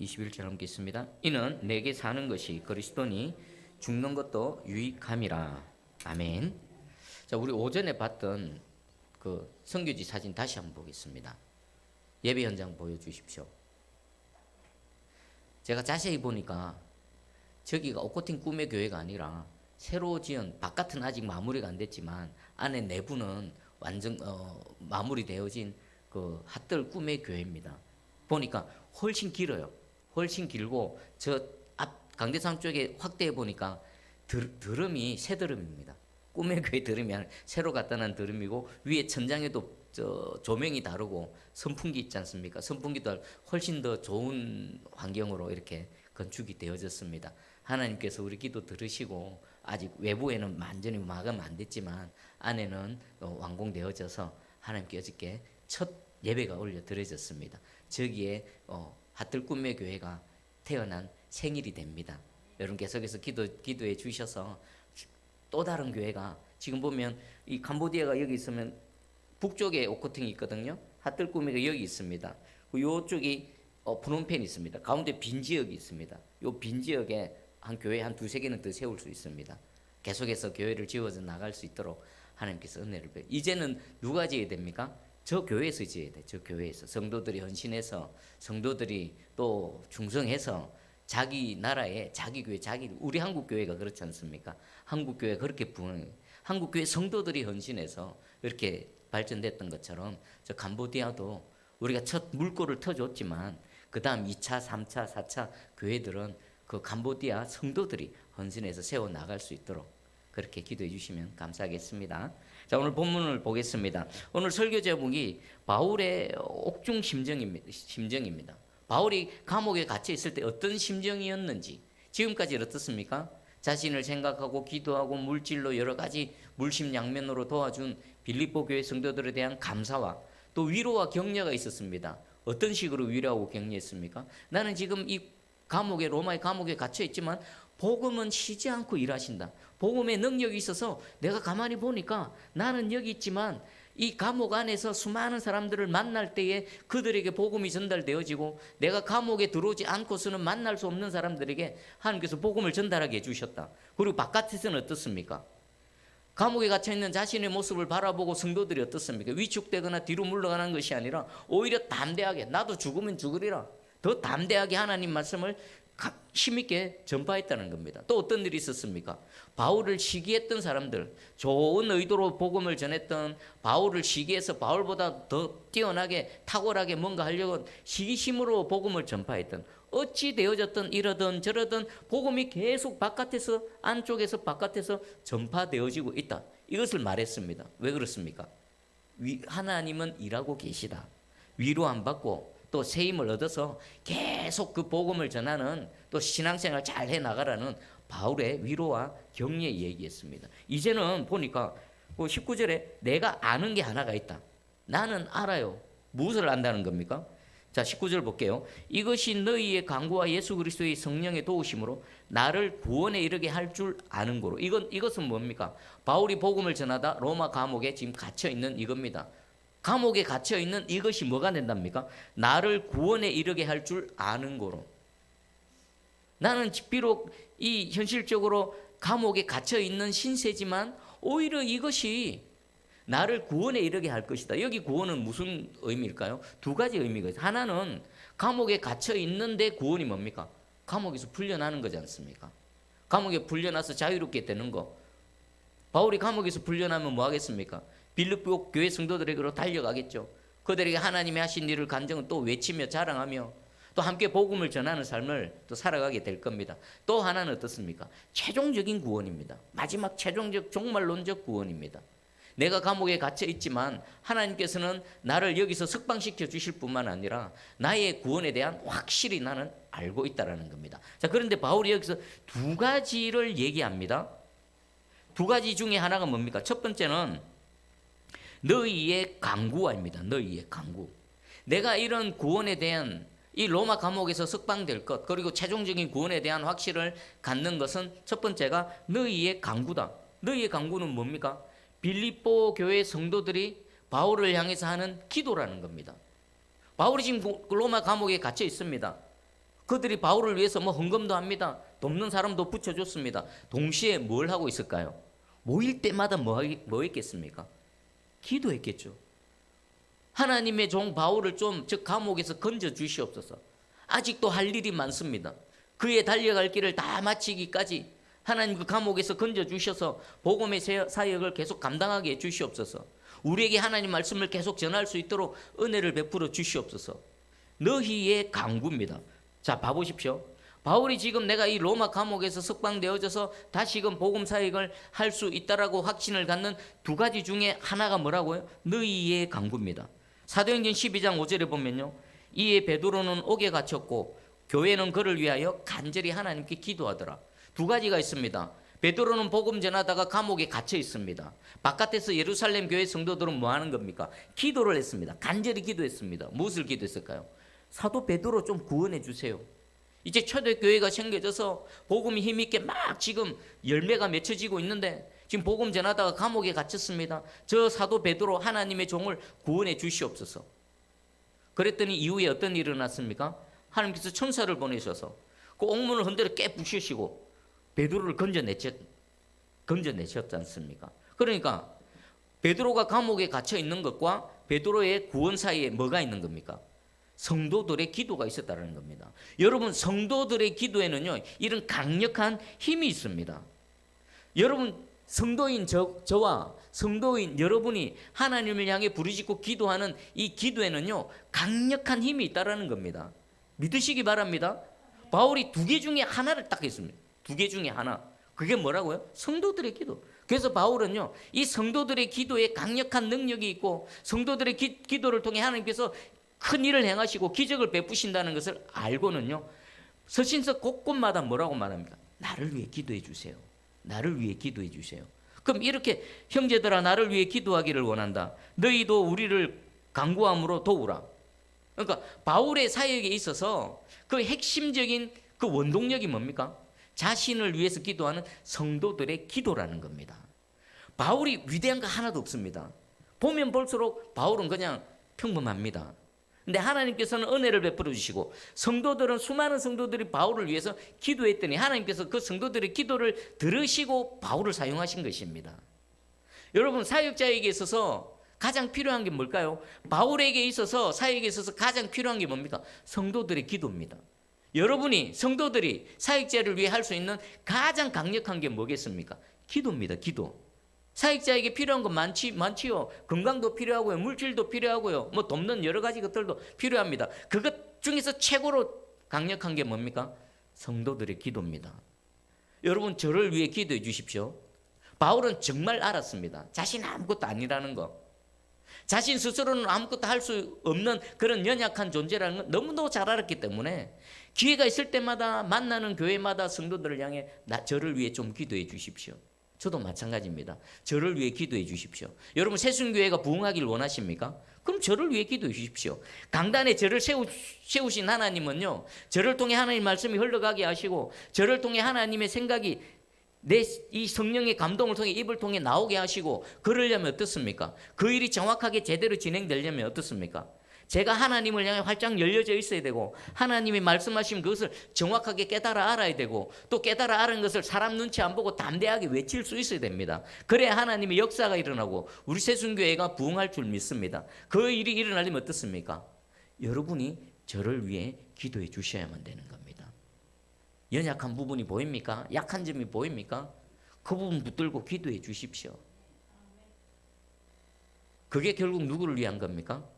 21절 함께 있습니다. 이는 내게 사는 것이 그리스도니 죽는 것도 유익함이라. 아멘. 자, 우리 오전에 봤던 그 성교지 사진 다시 한번 보겠습니다. 예배 현장 보여주십시오. 제가 자세히 보니까 저기가 오코틴 꿈의 교회가 아니라 새로 지은 바깥은 아직 마무리가 안 됐지만 안에 내부는 완전 어, 마무리되어진 그 핫들 꿈의 교회입니다. 보니까 훨씬 길어요. 훨씬 길고 저 앞 강대상 쪽에 확대해 보니까 들, 드럼이 새 드럼입니다. 꿈의 교회 드럼이 아니라 새로 갖다 난 드럼이고 위에 천장에도 저 조명이 다르고 선풍기 있지 않습니까? 선풍기도 훨씬 더 좋은 환경으로 이렇게 건축이 되어졌습니다. 하나님께서 우리 기도 들으시고 아직 외부에는 완전히 마감 안 됐지만 안에는 어, 완공되어져서 하나님께 어저께 첫 예배가 올려 드려졌습니다. 저기에 어, 핫들 꿈의 교회가 태어난 생일이 됩니다. 여러분 계속해서 기도 기도해 주셔서 또 다른 교회가 지금 보면 이 캄보디아가 여기 있으면 북쪽에 오코팅이 있거든요. 핫들 꿈이가 여기 있습니다. 그리고 요쪽이 어, 프놈펜이 있습니다. 가운데 빈 지역이 있습니다. 요 빈 지역에 한 교회 한 두세 개는 더 세울 수 있습니다. 계속해서 교회를 지어져 나갈 수 있도록 하나님께서 은혜를 베. 이제는 누가 지어야 됩니까? 저 교회에서 지어야 돼. 저 교회에서 성도들이 헌신해서 성도들이 또 충성해서 자기 나라에 자기 교회 자기 우리 한국 교회가 그렇지 않습니까? 한국 교회 그렇게 부흥 한국 교회 성도들이 헌신해서 이렇게 발전됐던 것처럼 저 캄보디아도 우리가 첫 물꼬를 터줬지만 그다음 2차, 3차, 4차 교회들은 그 캄보디아 성도들이 헌신해서 세워 나갈 수 있도록 그렇게 기도해 주시면 감사하겠습니다. 자, 오늘 본문을 보겠습니다. 오늘 설교 제목이 바울의 옥중 심정입니다. 심정입니다. 바울이 감옥에 갇혀 있을 때 어떤 심정이었는지 지금까지 어떻습니까? 자신을 생각하고 기도하고 물질로 여러 가지 물심양면으로 도와준 빌립보 교회 성도들에 대한 감사와 또 위로와 격려가 있었습니다. 어떤 식으로 위로하고 격려했습니까? 나는 지금 이 감옥에 로마의 감옥에 갇혀 있지만 복음은 쉬지 않고 일하신다. 복음의 능력이 있어서 내가 가만히 보니까 나는 여기 있지만 이 감옥 안에서 수많은 사람들을 만날 때에 그들에게 복음이 전달되어지고 내가 감옥에 들어오지 않고서는 만날 수 없는 사람들에게 하나님께서 복음을 전달하게 해주셨다. 그리고 바깥에서는 어떻습니까? 감옥에 갇혀 있는 자신의 모습을 바라보고 성도들이 어떻습니까? 위축되거나 뒤로 물러가는 것이 아니라 오히려 담대하게 나도 죽으면 죽으리라. 더 담대하게 하나님 말씀을 가- 힘있게 전파했다는 겁니다. 또 어떤 일이 있었습니까? 바울을 시기했던 사람들, 좋은 의도로 복음을 전했던 바울을 시기해서 바울보다 더 뛰어나게 탁월하게 뭔가 하려고 시기심으로 복음을 전파했던 어찌 되어졌든 이러든 저러든 복음이 계속 바깥에서 안쪽에서 바깥에서 전파되어지고 있다. 이것을 말했습니다. 왜 그렇습니까? 위- 하나님은 일하고 계시다. 위로 안 받고 또새 힘을 얻어서 계속 그 복음을 전하는 또 신앙생활 잘 해 나가라는 바울의 위로와 격려 얘기했습니다. 이제는 보니까 그 19절에 내가 아는 게 하나가 있다. 나는 알아요. 무엇을 안다는 겁니까? 자, 19절 볼게요. 이것이 너희의 강구와 예수 그리스도의 성령의 도우심으로 나를 구원에 이르게 할 줄 아는 거로. 이건 이것은 뭡니까? 바울이 복음을 전하다 로마 감옥에 지금 갇혀 있는 이겁니다. 감옥에 갇혀 있는 이것이 뭐가 된답니까? 나를 구원에 이르게 할 줄 아는 거로. 나는 비록 이 현실적으로 감옥에 갇혀 있는 신세지만 오히려 이것이 나를 구원에 이르게 할 것이다. 여기 구원은 무슨 의미일까요? 두 가지 의미가 있어요. 하나는 감옥에 갇혀 있는데 구원이 뭡니까? 감옥에서 풀려나는 거지 않습니까? 감옥에 풀려나서 자유롭게 되는 거. 바울이 감옥에서 풀려나면 뭐 하겠습니까? 빌립보 교회 성도들에게로 달려가겠죠. 그들에게 하나님이 하신 일을 간증은 또 외치며 자랑하며 또 함께 복음을 전하는 삶을 또 살아가게 될 겁니다. 또 하나는 어떻습니까? 최종적인 구원입니다. 마지막 최종적 종말론적 구원입니다. 내가 감옥에 갇혀 있지만 하나님께서는 나를 여기서 석방시켜 주실 뿐만 아니라 나의 구원에 대한 확실히 나는 알고 있다라는 겁니다. 자, 그런데 바울이 여기서 두 가지를 얘기합니다. 두 가지 중에 하나가 뭡니까? 첫 번째는 너희의 강구와입니다. 너희의 강구. 내가 이런 구원에 대한 이 로마 감옥에서 석방될 것 그리고 최종적인 구원에 대한 확신을 갖는 것은 첫 번째가 너희의 강구다. 너희의 강구는 뭡니까? 빌립보 교회 성도들이 바울을 향해서 하는 기도라는 겁니다. 바울이 지금 로마 감옥에 갇혀 있습니다. 그들이 바울을 위해서 뭐 헌금도 합니다. 돕는 사람도 붙여줬습니다. 동시에 뭘 하고 있을까요? 모일 때마다 뭐, 뭐 했겠습니까? 기도했겠죠. 하나님의 종 바울을 좀즉 감옥에서 건져 주시옵소서. 아직도 할 일이 많습니다. 그의 달려갈 길을 다 마치기까지 하나님 그 감옥에서 건져 주셔서 복음의 세- 사역을 계속 감당하게 해 주시옵소서. 우리에게 하나님 말씀을 계속 전할 수 있도록 은혜를 베풀어 주시옵소서. 너희의 강구입니다. 자, 봐보십시오. 바울이 지금 내가 이 로마 감옥에서 석방되어져서 다시금 복음 사역을 할 수 있다라고 확신을 갖는 두 가지 중에 하나가 뭐라고요? 너희의 강구입니다. 사도행전 12장 5절에 보면요. 이에 베드로는 옥에 갇혔고 교회는 그를 위하여 간절히 하나님께 기도하더라. 두 가지가 있습니다. 베드로는 복음 전하다가 감옥에 갇혀 있습니다. 바깥에서 예루살렘 교회 성도들은 뭐 하는 겁니까? 기도를 했습니다. 간절히 기도했습니다. 무엇을 기도했을까요? 사도 베드로 좀 구원해 주세요. 이제 초대교회가 생겨져서 복음이 힘있게 막 지금 열매가 맺혀지고 있는데 지금 복음 전하다가 감옥에 갇혔습니다. 저 사도 베드로 하나님의 종을 구원해 주시옵소서. 그랬더니 이후에 어떤 일이 일어났습니까? 하나님께서 천사를 보내셔서 그 옥문을 흔들어 깨 부시시고 베드로를 건져내셨, 건져내셨지 않습니까? 그러니까 베드로가 감옥에 갇혀 있는 것과 베드로의 구원 사이에 뭐가 있는 겁니까? 성도들의 기도가 있었다는 겁니다. 여러분 성도들의 기도에는요 이런 강력한 힘이 있습니다. 여러분 성도인 저, 저와 성도인 여러분이 하나님을 향해 부르짖고 기도하는 이 기도에는요 강력한 힘이 있다라는 겁니다. 믿으시기 바랍니다. 바울이 두 개 중에 하나를 딱 했습니다. 두 개 중에 하나. 그게 뭐라고요? 성도들의 기도. 그래서 바울은요, 이 성도들의 기도에 강력한 능력이 있고, 성도들의 기, 기도를 통해 하나님께서 큰 일을 행하시고 기적을 베푸신다는 것을 알고는요, 서신서 곳곳마다 뭐라고 말합니까? 나를 위해 기도해 주세요. 나를 위해 기도해 주세요. 그럼 이렇게 형제들아 나를 위해 기도하기를 원한다. 너희도 우리를 강구함으로 도우라. 그러니까 바울의 사역에 있어서 그 핵심적인 그 원동력이 뭡니까? 자신을 위해서 기도하는 성도들의 기도라는 겁니다. 바울이 위대한 거 하나도 없습니다. 보면 볼수록 바울은 그냥 평범합니다. 근데 하나님께서는 은혜를 베풀어 주시고 성도들은 수많은 성도들이 바울을 위해서 기도했더니 하나님께서 그 성도들의 기도를 들으시고 바울을 사용하신 것입니다. 여러분 사역자에게 있어서 가장 필요한 게 뭘까요? 바울에게 있어서 사역에 있어서 가장 필요한 게 뭡니까? 성도들의 기도입니다. 여러분이 성도들이 사역자를 위해 할 수 있는 가장 강력한 게 뭐겠습니까? 기도입니다. 기도. 사역자에게 필요한 건 많지 많지요. 건강도 필요하고요, 물질도 필요하고요, 뭐 돕는 여러 가지 것들도 필요합니다. 그것 중에서 최고로 강력한 게 뭡니까? 성도들의 기도입니다. 여러분 저를 위해 기도해 주십시오. 바울은 정말 알았습니다. 자신 아무것도 아니라는 거. 자신 스스로는 아무것도 할 수 없는 그런 연약한 존재라는 걸 너무도 잘 알았기 때문에 기회가 있을 때마다 만나는 교회마다 성도들을 향해 나 저를 위해 좀 기도해 주십시오. 저도 마찬가지입니다. 저를 위해 기도해 주십시오. 여러분 새순교회가 부흥하기를 원하십니까? 그럼 저를 위해 기도해 주십시오. 강단에 저를 세우, 세우신 하나님은요. 저를 통해 하나님 말씀이 흘러가게 하시고 저를 통해 하나님의 생각이 내 이 성령의 감동을 통해 입을 통해 나오게 하시고 그러려면 어떻습니까? 그 일이 정확하게 제대로 진행되려면 어떻습니까? 제가 하나님을 향해 활짝 열려져 있어야 되고 하나님이 말씀하신 그것을 정확하게 깨달아 알아야 되고 또 깨달아 아는 것을 사람 눈치 안 보고 담대하게 외칠 수 있어야 됩니다. 그래야 하나님의 역사가 일어나고 우리 새순교회가 부흥할 줄 믿습니다. 그 일이 일어나려면 어떻습니까? 여러분이 저를 위해 기도해 주셔야만 되는 겁니다. 연약한 부분이 보입니까? 약한 점이 보입니까? 그 부분 붙들고 기도해 주십시오. 그게 결국 누구를 위한 겁니까?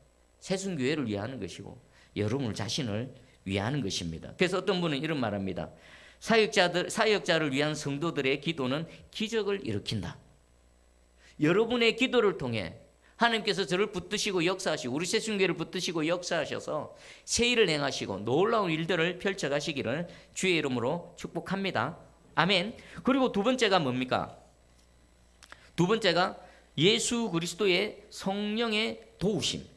새순교회를 위하는 것이고 여러분 자신을 위하는 것입니다. 그래서 어떤 분은 이런 말합니다. 사역자들 사역자를 위한 성도들의 기도는 기적을 일으킨다. 여러분의 기도를 통해 하나님께서 저를 붙드시고 역사하시고 우리 새순교회를 붙드시고 역사하셔서 새 일을 행하시고 놀라운 일들을 펼쳐 가시기를 주의 이름으로 축복합니다. 아멘. 그리고 두 번째가 뭡니까? 두 번째가 예수 그리스도의 성령의 도우심.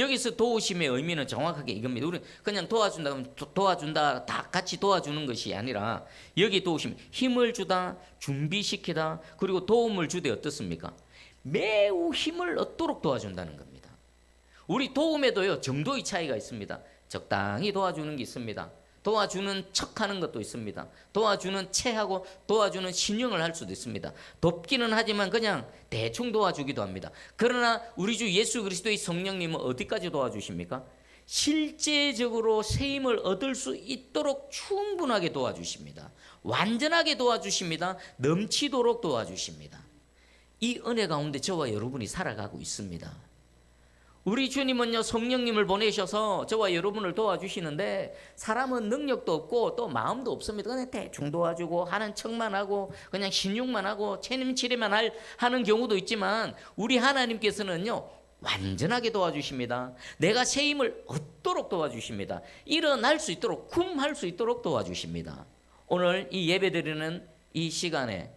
여기서 도우심의 의미는 정확하게 이겁니다. 우리 그냥 도와준다 도, 도와준다 다 같이 도와주는 것이 아니라 여기 도우심 힘을 주다 준비시키다 그리고 도움을 주되 어떻습니까? 매우 힘을 얻도록 도와준다는 겁니다. 우리 도움에도요 정도의 차이가 있습니다. 적당히 도와주는 게 있습니다. 도와주는 척 하는 것도 있습니다. 도와주는 체하고 도와주는 신용을 할 수도 있습니다. 돕기는 하지만 그냥 대충 도와주기도 합니다. 그러나 우리 주 예수 그리스도의 성령님은 어디까지 도와주십니까? 실제적으로 새 힘을 얻을 수 있도록 충분하게 도와주십니다. 완전하게 도와주십니다. 넘치도록 도와주십니다. 이 은혜 가운데 저와 여러분이 살아가고 있습니다. 우리 주님은요 성령님을 보내셔서 저와 여러분을 도와주시는데 사람은 능력도 없고 또 마음도 없습니다. 그냥 대충 도와주고 하는 척만 하고 그냥 신용만 하고 체념치레만 할 하는 경우도 있지만 우리 하나님께서는요 완전하게 도와주십니다. 내가 새 힘을 얻도록 도와주십니다. 일어날 수 있도록 쿰할 수 있도록 도와주십니다. 오늘 이 예배 드리는 이 시간에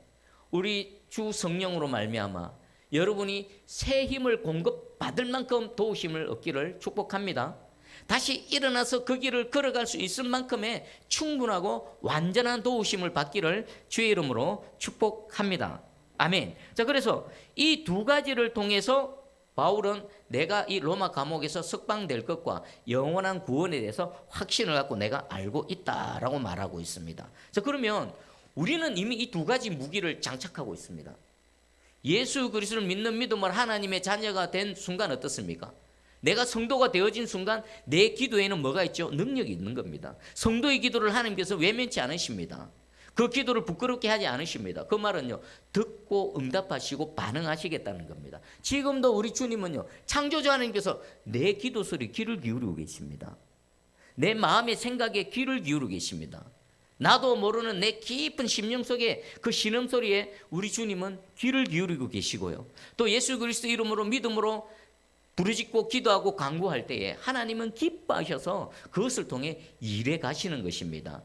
우리 주 성령으로 말미암아 여러분이 새 힘을 공급받을 만큼 도우심을 얻기를 축복합니다. 다시 일어나서 그 길을 걸어갈 수 있을 만큼의 충분하고 완전한 도우심을 받기를 주의 이름으로 축복합니다. 아멘. 자, 그래서 이 두 가지를 통해서 바울은 내가 이 로마 감옥에서 석방될 것과 영원한 구원에 대해서 확신을 갖고 내가 알고 있다라고 말하고 있습니다. 자, 그러면 우리는 이미 이 두 가지 무기를 장착하고 있습니다. 예수 그리스도를 믿는 믿음으로 하나님의 자녀가 된 순간 어떻습니까? 내가 성도가 되어진 순간 내 기도에는 뭐가 있죠? 능력이 있는 겁니다. 성도의 기도를 하나님께서 외면치 않으십니다. 그 기도를 부끄럽게 하지 않으십니다. 그 말은요, 듣고 응답하시고 반응하시겠다는 겁니다. 지금도 우리 주님은요, 창조자 하나님께서 내 기도 소리 귀를 기울이고 계십니다. 내 마음의 생각에 귀를 기울이고 계십니다. 나도 모르는 내 깊은 심령 속에 그 신음 소리에 우리 주님은 귀를 기울이고 계시고요. 또 예수 그리스도 이름으로 믿음으로 부르짖고 기도하고 간구할 때에 하나님은 기뻐하셔서 그것을 통해 일해 가시는 것입니다.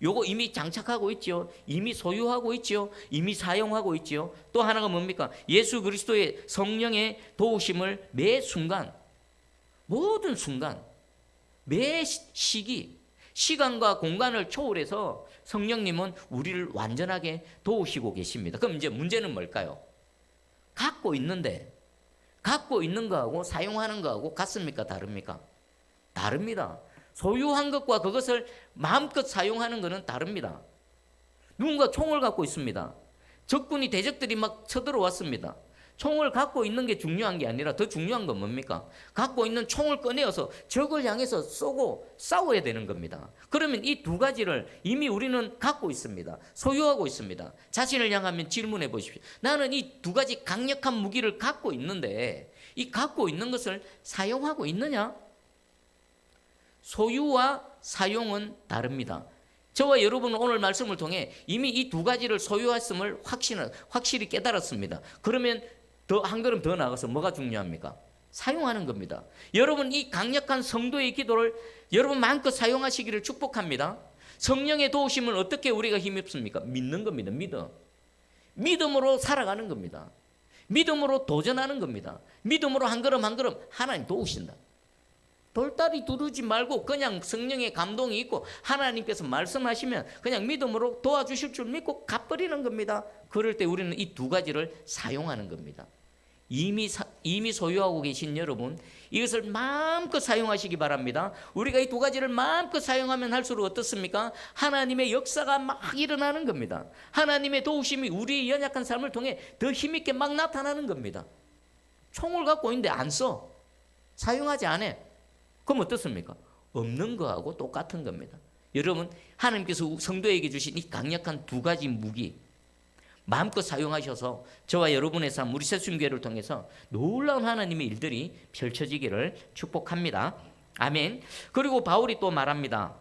요거 이미 장착하고 있죠. 이미 소유하고 있죠. 이미 사용하고 있죠. 또 하나가 뭡니까? 예수 그리스도의 성령의 도우심을 매 순간 모든 순간 매 시기 시간과 공간을 초월해서 성령님은 우리를 완전하게 도우시고 계십니다. 그럼 이제 문제는 뭘까요? 갖고 있는데 갖고 있는 거하고 사용하는 거하고 같습니까? 다릅니까? 다릅니다. 소유한 것과 그것을 마음껏 사용하는 것은 다릅니다. 누군가 총을 갖고 있습니다. 적군이 대적들이 막 쳐들어왔습니다. 총을 갖고 있는 게 중요한 게 아니라 더 중요한 건 뭡니까? 갖고 있는 총을 꺼내어서 적을 향해서 쏘고 싸워야 되는 겁니다. 그러면 이 두 가지를 이미 우리는 갖고 있습니다. 소유하고 있습니다. 자신을 향하면 질문해 보십시오. 나는 이 두 가지 강력한 무기를 갖고 있는데 이 갖고 있는 것을 사용하고 있느냐? 소유와 사용은 다릅니다. 저와 여러분은 오늘 말씀을 통해 이미 이 두 가지를 소유했음을 확신, 확실히 깨달았습니다. 그러면 더 한 걸음 더 나가서 뭐가 중요합니까? 사용하는 겁니다. 여러분 이 강력한 성도의 기도를 여러분 마음껏 사용하시기를 축복합니다. 성령의 도우심을 어떻게 우리가 힘입습니까? 믿는 겁니다. 믿음. 믿음으로 살아가는 겁니다. 믿음으로 도전하는 겁니다. 믿음으로 한 걸음 한 걸음 하나님 도우신다. 돌다리 두르지 말고 그냥 성령의 감동이 있고 하나님께서 말씀하시면 그냥 믿음으로 도와주실 줄 믿고 갚버리는 겁니다. 그럴 때 우리는 이 두 가지를 사용하는 겁니다. 이미 사, 이미 소유하고 계신 여러분 이것을 마음껏 사용하시기 바랍니다. 우리가 이 두 가지를 마음껏 사용하면 할수록 어떻습니까? 하나님의 역사가 막 일어나는 겁니다. 하나님의 도우심이 우리의 연약한 삶을 통해 더 힘있게 막 나타나는 겁니다. 총을 갖고 있는데 안 써. 사용하지 않아. 그럼 어떻습니까? 없는 거하고 똑같은 겁니다. 여러분, 하나님께서 성도에게 주신 이 강력한 두 가지 무기, 마음껏 사용하셔서 저와 여러분의 삶, 우리 새순교회를 통해서 놀라운 하나님의 일들이 펼쳐지기를 축복합니다. 아멘. 그리고 바울이 또 말합니다.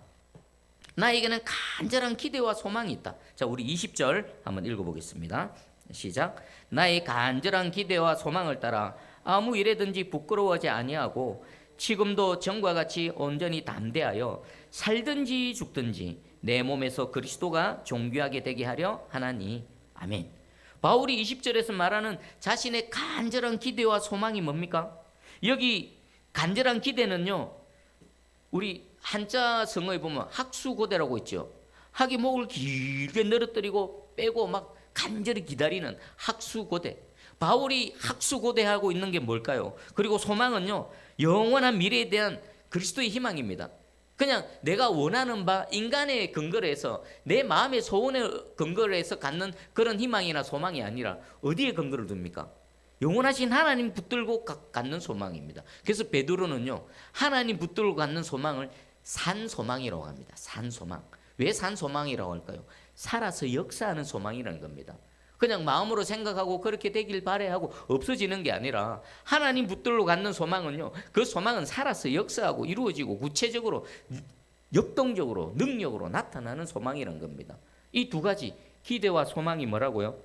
나에게는 간절한 기대와 소망이 있다. 자, 우리 20절 한번 읽어보겠습니다. 시작. 나의 간절한 기대와 소망을 따라 아무 일에든지 부끄러워하지 아니하고 지금도 전과 같이 온전히 담대하여 살든지 죽든지 내 몸에서 그리스도가 존귀하게 되게 하려 하나니 아멘. 바울이 20절에서 말하는 자신의 간절한 기대와 소망이 뭡니까? 여기 간절한 기대는요. 우리 한자 성어에 보면 학수고대라고 있죠. 학이 목을 길게 늘어뜨리고 빼고 막 간절히 기다리는 학수고대. 바울이 학수고대하고 있는 게 뭘까요? 그리고 소망은요. 영원한 미래에 대한 그리스도의 희망입니다. 그냥 내가 원하는 바 인간의 근거를 해서 내 마음의 소원에 근거를 해서 갖는 그런 희망이나 소망이 아니라 어디에 근거를 둡니까? 영원하신 하나님 붙들고 가- 갖는 소망입니다. 그래서 베드로는요 하나님 붙들고 갖는 소망을 산 소망이라고 합니다. 산 소망. 왜 산 소망이라고 할까요? 살아서 역사하는 소망이라는 겁니다. 그냥 마음으로 생각하고 그렇게 되길 바래하고 없어지는 게 아니라 하나님 붙들고 갖는 소망은요. 그 소망은 살아서 역사하고 이루어지고 구체적으로 역동적으로 능력으로 나타나는 소망이란 겁니다. 이 두 가지 기대와 소망이 뭐라고요?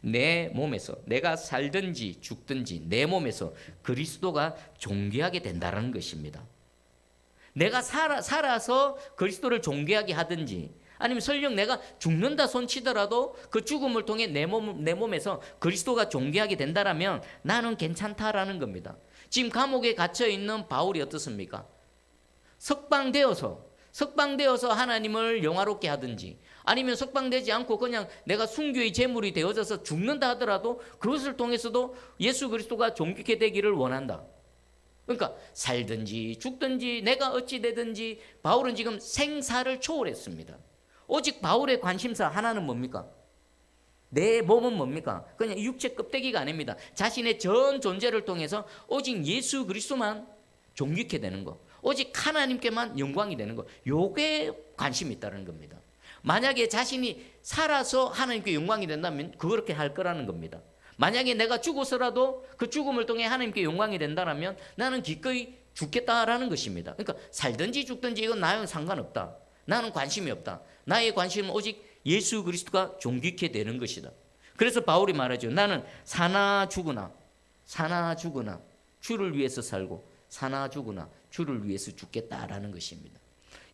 내 몸에서 내가 살든지 죽든지 내 몸에서 그리스도가 존귀하게 된다는 것입니다. 내가 살아, 살아서 그리스도를 존귀하게 하든지 아니면 설령 내가 죽는다 손치더라도 그 죽음을 통해 내, 몸, 내 몸에서 그리스도가 존귀하게 된다라면 나는 괜찮다라는 겁니다. 지금 감옥에 갇혀 있는 바울이 어떻습니까? 석방되어서 석방되어서 하나님을 영화롭게 하든지 아니면 석방되지 않고 그냥 내가 순교의 제물이 되어져서 죽는다 하더라도 그것을 통해서도 예수 그리스도가 존귀케 되기를 원한다. 그러니까 살든지 죽든지 내가 어찌 되든지 바울은 지금 생사를 초월했습니다. 오직 바울의 관심사 하나는 뭡니까? 내 몸은 뭡니까? 그냥 육체 껍데기가 아닙니다. 자신의 전 존재를 통해서 오직 예수 그리스도만 존귀케 되는 거. 오직 하나님께만 영광이 되는 거. 요게 관심이 있다는 겁니다. 만약에 자신이 살아서 하나님께 영광이 된다면 그렇게 할 거라는 겁니다. 만약에 내가 죽어서라도 그 죽음을 통해 하나님께 영광이 된다면 나는 기꺼이 죽겠다라는 것입니다. 그러니까 살든지 죽든지 이건 나와는 상관없다. 나는 관심이 없다. 나의 관심은 오직 예수 그리스도가 존귀케 되는 것이다. 그래서 바울이 말하죠. 나는 사나 죽으나 사나 죽으나 주를 위해서 살고 사나 죽으나 주를 위해서 죽겠다라는 것입니다.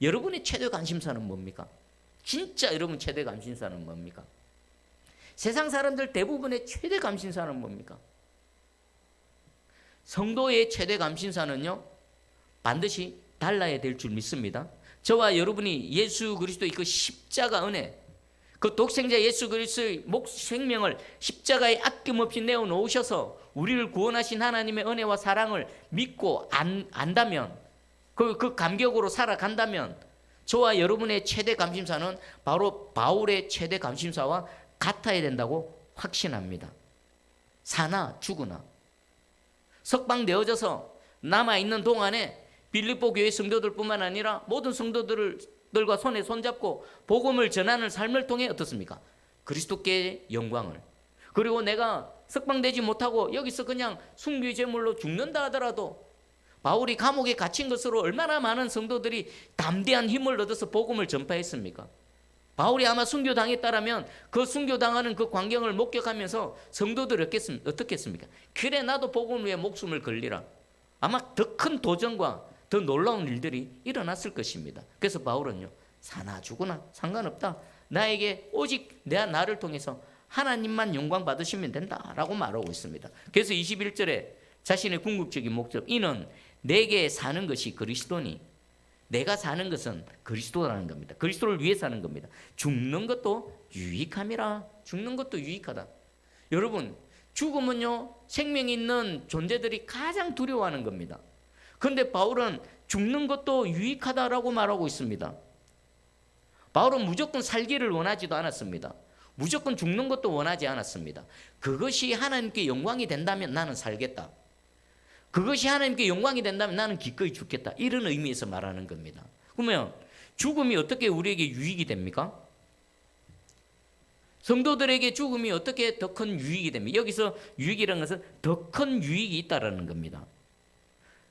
여러분의 최대 관심사는 뭡니까? 진짜 여러분 최대 관심사는 뭡니까? 세상 사람들 대부분의 최대 감신사는 뭡니까? 성도의 최대 감신사는요, 반드시 달라야 될 줄 믿습니다. 저와 여러분이 예수 그리스도의 그 십자가 은혜, 그 독생자 예수 그리스도의 목 생명을 십자가에 아낌없이 내어 놓으셔서 우리를 구원하신 하나님의 은혜와 사랑을 믿고 안, 안다면 그, 그 감격으로 살아간다면 저와 여러분의 최대 감심사는 바로 바울의 최대 감심사와 같아야 된다고 확신합니다. 사나 죽으나 석방되어져서 남아 있는 동안에 빌립보 교회 성도들뿐만 아니라 모든 성도들과 손에 손잡고 복음을 전하는 삶을 통해 어떻습니까? 그리스도께 영광을 그리고 내가 석방되지 못하고 여기서 그냥 순교의 제물로 죽는다 하더라도 바울이 감옥에 갇힌 것으로 얼마나 많은 성도들이 담대한 힘을 얻어서 복음을 전파했습니까? 바울이 아마 순교당했다라면 그 순교당하는 그 광경을 목격하면서 성도들이 어떻게 했습니까? 그래 나도 복음 위해 목숨을 걸리라. 아마 더 큰 도전과 더 놀라운 일들이 일어났을 것입니다. 그래서 바울은요. 사나 죽으나 상관없다. 나에게 오직 내 나를 통해서 하나님만 영광 받으시면 된다라고 말하고 있습니다. 그래서 21절에 자신의 궁극적인 목적 이는 내게 사는 것이 그리스도니 내가 사는 것은 그리스도라는 겁니다. 그리스도를 위해 사는 겁니다. 죽는 것도 유익함이라. 죽는 것도 유익하다. 여러분, 죽음은요, 생명 있는 존재들이 가장 두려워하는 겁니다. 그런데 바울은 죽는 것도 유익하다라고 말하고 있습니다. 바울은 무조건 살기를 원하지도 않았습니다. 무조건 죽는 것도 원하지 않았습니다. 그것이 하나님께 영광이 된다면 나는 살겠다. 그것이 하나님께 영광이 된다면 나는 기꺼이 죽겠다. 이런 의미에서 말하는 겁니다. 그러면 죽음이 어떻게 우리에게 유익이 됩니까? 성도들에게 죽음이 어떻게 더 큰 유익이 됩니까? 여기서 유익이라는 것은 더 큰 유익이 있다라는 겁니다.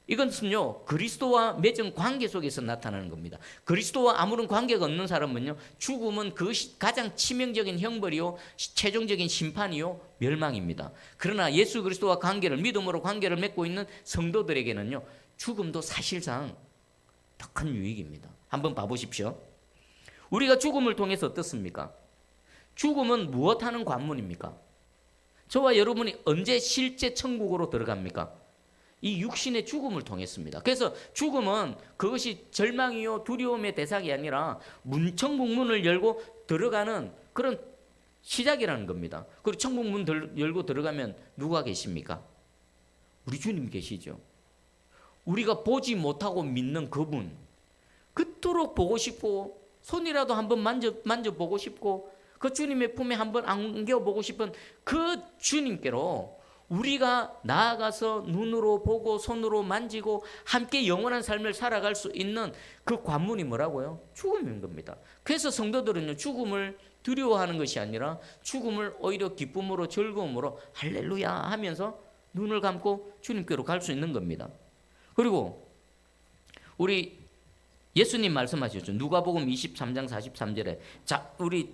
이것은요 그리스도와 맺은 관계 속에서 나타나는 겁니다. 그리스도와 아무런 관계가 없는 사람은요 죽음은 그것이 가장 치명적인 형벌이요 최종적인 심판이요 멸망입니다. 그러나 예수 그리스도와 관계를 믿음으로 관계를 맺고 있는 성도들에게는요 죽음도 사실상 더 큰 유익입니다. 한번 봐보십시오. 우리가 죽음을 통해서 어떻습니까? 죽음은 무엇하는 관문입니까? 저와 여러분이 언제 실제 천국으로 들어갑니까? 이 육신의 죽음을 통했습니다. 그래서 죽음은 그것이 절망이요 두려움의 대상이 아니라 문 천국 문을 열고 들어가는 그런 시작이라는 겁니다. 그리고 천국 문 들, 열고 들어가면 누가 계십니까? 우리 주님 계시죠. 우리가 보지 못하고 믿는 그분. 그 눈으로 보고 싶고 손이라도 한번 만져 만져보고 싶고 그 주님의 품에 한번 안겨보고 싶은 그 주님께로 우리가 나아가서 눈으로 보고 손으로 만지고 함께 영원한 삶을 살아갈 수 있는 그 관문이 뭐라고요? 죽음인 겁니다. 그래서 성도들은요 죽음을 두려워하는 것이 아니라 죽음을 오히려 기쁨으로 즐거움으로 할렐루야 하면서 눈을 감고 주님께로 갈 수 있는 겁니다. 그리고 우리 예수님 말씀하셨죠. 누가복음 23장 43절에 자 우리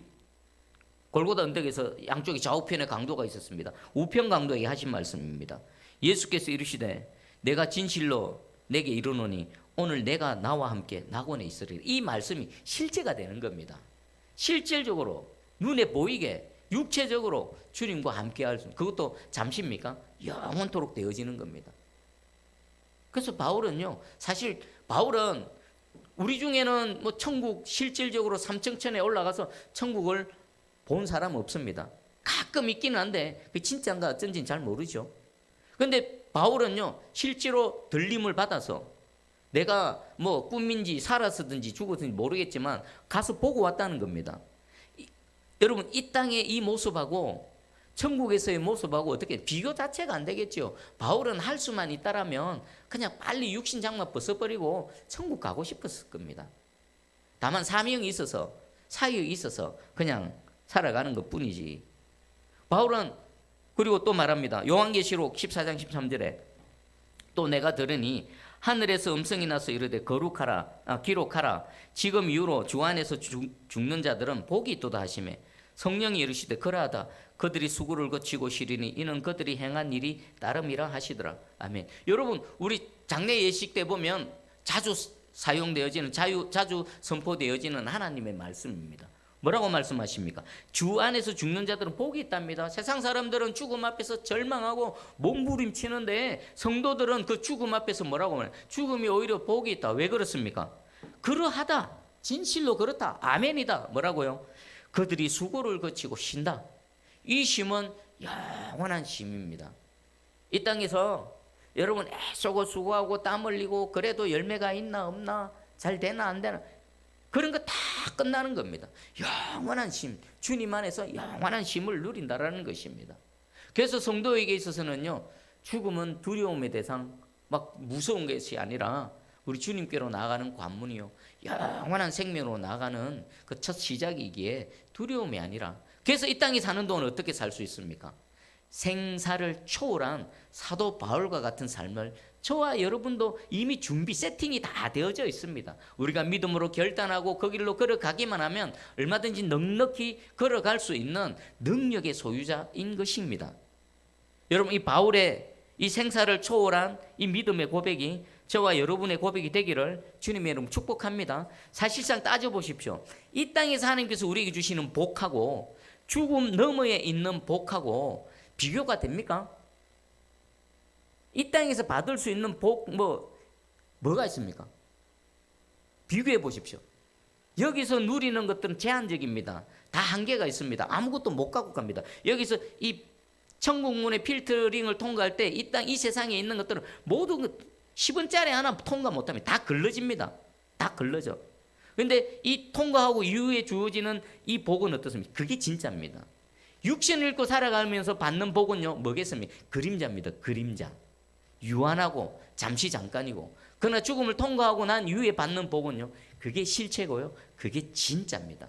골고다 언덕에서 양쪽에 좌우편에 강도가 있었습니다. 우편 강도에게 하신 말씀입니다. 예수께서 이르시되 내가 진실로 내게 이르노니 오늘 내가 나와 함께 낙원에 있으리라. 이 말씀이 실제가 되는 겁니다. 실질적으로 눈에 보이게 육체적으로 주님과 함께 할 수. 그것도 잠시입니까? 영원토록 되어지는 겁니다. 그래서 바울은요. 사실 바울은 우리 중에는 뭐 천국 실질적으로 삼층천에 올라가서 천국을 본 사람 없습니다. 가끔 있기는 한데 그 진짜인가 어쩐지는 잘 모르죠. 근데 바울은요 실제로 들림을 받아서 내가 뭐 꿈인지 살았든지 죽었든지 모르겠지만 가서 보고 왔다는 겁니다. 이- 여러분 이 땅의 이 모습하고 천국에서의 모습하고 어떻게 비교 자체가 안 되겠죠. 바울은 할 수만 있다라면 그냥 빨리 육신 장막 벗어버리고 천국 가고 싶었을 겁니다. 다만 사명이 있어서 사역이 있어서 그냥 살아가는 것 뿐이지. 바울은 그리고 또 말합니다. 요한계시록 14장 13절에 또 내가 들으니 하늘에서 음성이 나서 이르되 거룩하라 아, 기록하라. 지금 이후로 주 안에서 죽, 죽는 자들은 복이 있도다 하심에 성령이 이르시되 그러하다. 그들이 수고를 거치고 시리니 이는 그들이 행한 일이 따름이라 하시더라. 아멘. 여러분 우리 장례 예식 때 보면 자주 사용되어지는 자유, 자주 선포되어지는 하나님의 말씀입니다 뭐라고 말씀하십니까? 주 안에서 죽는 자들은 복이 있답니다. 세상 사람들은 죽음 앞에서 절망하고 몸부림치는데 성도들은 그 죽음 앞에서 뭐라고 말해? 죽음이 오히려 복이 있다. 왜 그렇습니까? 그러하다. 진실로 그렇다. 아멘이다. 뭐라고요? 그들이 수고를 거치고 쉰다. 이 쉼은 영원한 쉼입니다. 이 땅에서 여러분 애쓰고 수고하고 땀 흘리고 그래도 열매가 있나 없나 잘 되나 안 되나 그런 거 다 끝나는 겁니다. 영원한 심, 주님 안에서 영원한 심을 누린다라는 것입니다. 그래서 성도에게 있어서는요, 죽음은 두려움의 대상, 막 무서운 것이 아니라 우리 주님께로 나가는 관문이요, 영원한 생명으로 나가는 그 첫 시작이기에 두려움이 아니라. 그래서 이 땅에 사는 동안 어떻게 살 수 있습니까? 생사를 초월한 사도 바울과 같은 삶을 저와 여러분도 이미 준비 세팅이 다 되어져 있습니다. 우리가 믿음으로 결단하고 그 길로 걸어가기만 하면 얼마든지 넉넉히 걸어갈 수 있는 능력의 소유자인 것입니다. 여러분 이 바울의 이 생사를 초월한 이 믿음의 고백이 저와 여러분의 고백이 되기를 주님의 이름 축복합니다. 사실상 따져 보십시오. 이 땅에서 하나님께서 우리에게 주시는 복하고 죽음 너머에 있는 복하고 비교가 됩니까? 이 땅에서 받을 수 있는 복 뭐 뭐가 있습니까? 비교해 보십시오. 여기서 누리는 것들은 제한적입니다. 다 한계가 있습니다. 아무것도 못 갖고 갑니다. 여기서 이 천국문의 필터링을 통과할 때 이 땅 이 세상에 있는 것들은 모두 10원짜리 하나 통과 못하면 다 걸러집니다. 다 걸러져. 근데 이 통과하고 이후에 주어지는 이 복은 어떻습니까? 그게 진짜입니다. 육신을 잃고 살아가면서 받는 복은요, 뭐겠습니까? 그림자입니다. 그림자. 유한하고 잠시 잠깐이고. 그러나 죽음을 통과하고 난 이후에 받는 복은요, 그게 실체고요. 그게 진짜입니다.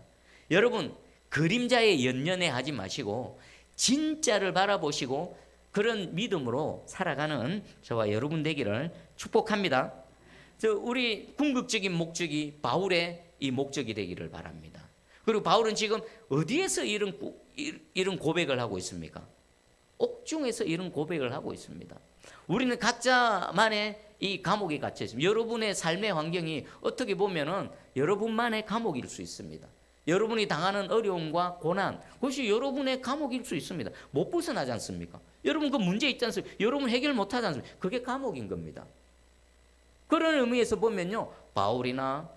여러분, 그림자에 연연해 하지 마시고, 진짜를 바라보시고, 그런 믿음으로 살아가는 저와 여러분 되기를 축복합니다. 저 우리 궁극적인 목적이 바울의 이 목적이 되기를 바랍니다. 그리고 바울은 지금 어디에서 이런 이런 고백을 하고 있습니까? 옥중에서 이런 고백을 하고 있습니다. 우리는 각자만의 이 감옥에 갇혀 있습니다. 여러분의 삶의 환경이 어떻게 보면은 여러분만의 감옥일 수 있습니다. 여러분이 당하는 어려움과 고난, 그것이 여러분의 감옥일 수 있습니다. 못 벗어나지 않습니까? 여러분 그 문제 있지 않습니까? 여러분 해결 못 하지 않습니까? 그게 감옥인 겁니다. 그런 의미에서 보면요. 바울이나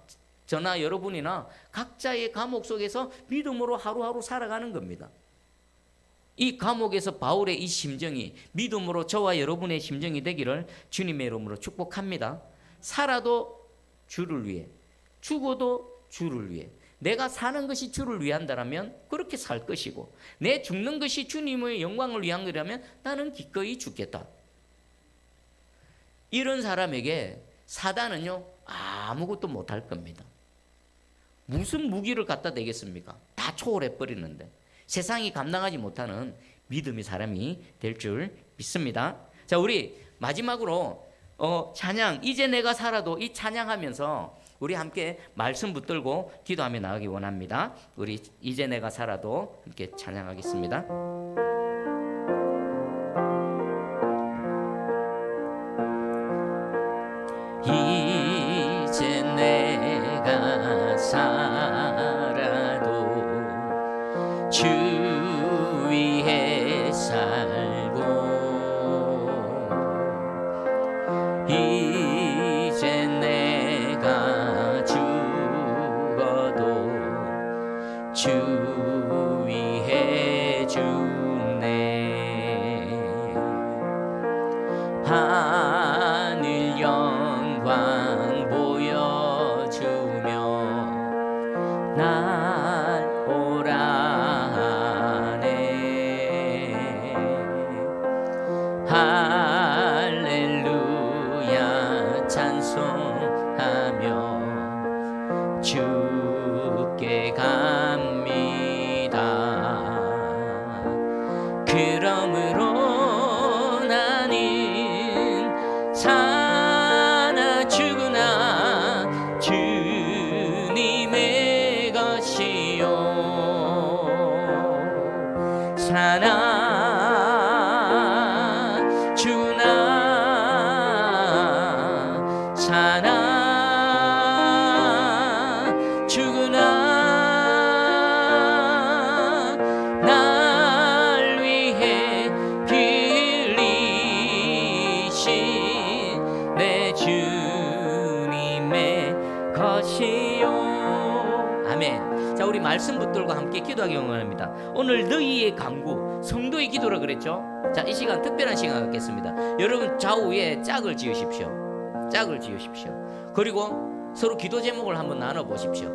저나 여러분이나 각자의 감옥 속에서 믿음으로 하루하루 살아가는 겁니다. 이 감옥에서 바울의 이 심정이 믿음으로 저와 여러분의 심정이 되기를 주님의 이름으로 축복합니다. 살아도 주를 위해, 죽어도 주를 위해. 내가 사는 것이 주를 위한다라면 그렇게 살 것이고 내 죽는 것이 주님의 영광을 위한 거라면 나는 기꺼이 죽겠다. 이런 사람에게 사단은요 아무것도 못할 겁니다. 무슨 무기를 갖다 대겠습니까? 다 초월해 버리는데 세상이 감당하지 못하는 믿음의 사람이 될 줄 믿습니다. 자, 우리 마지막으로 어, 찬양 이제 내가 살아도 이 찬양하면서 우리 함께 말씀 붙들고 기도하며 나가기 원합니다. 우리 이제 내가 살아도 함께 찬양하겠습니다. 이제 내가 살아도 주 위해 살 기도하기 원합니다. 오늘 너희의 강구 성도의 기도라 그랬죠? 자 이 시간 특별한 시간 갖겠습니다. 여러분 좌우에 짝을 지으십시오. 짝을 지으십시오. 그리고 서로 기도 제목을 한번 나눠 보십시오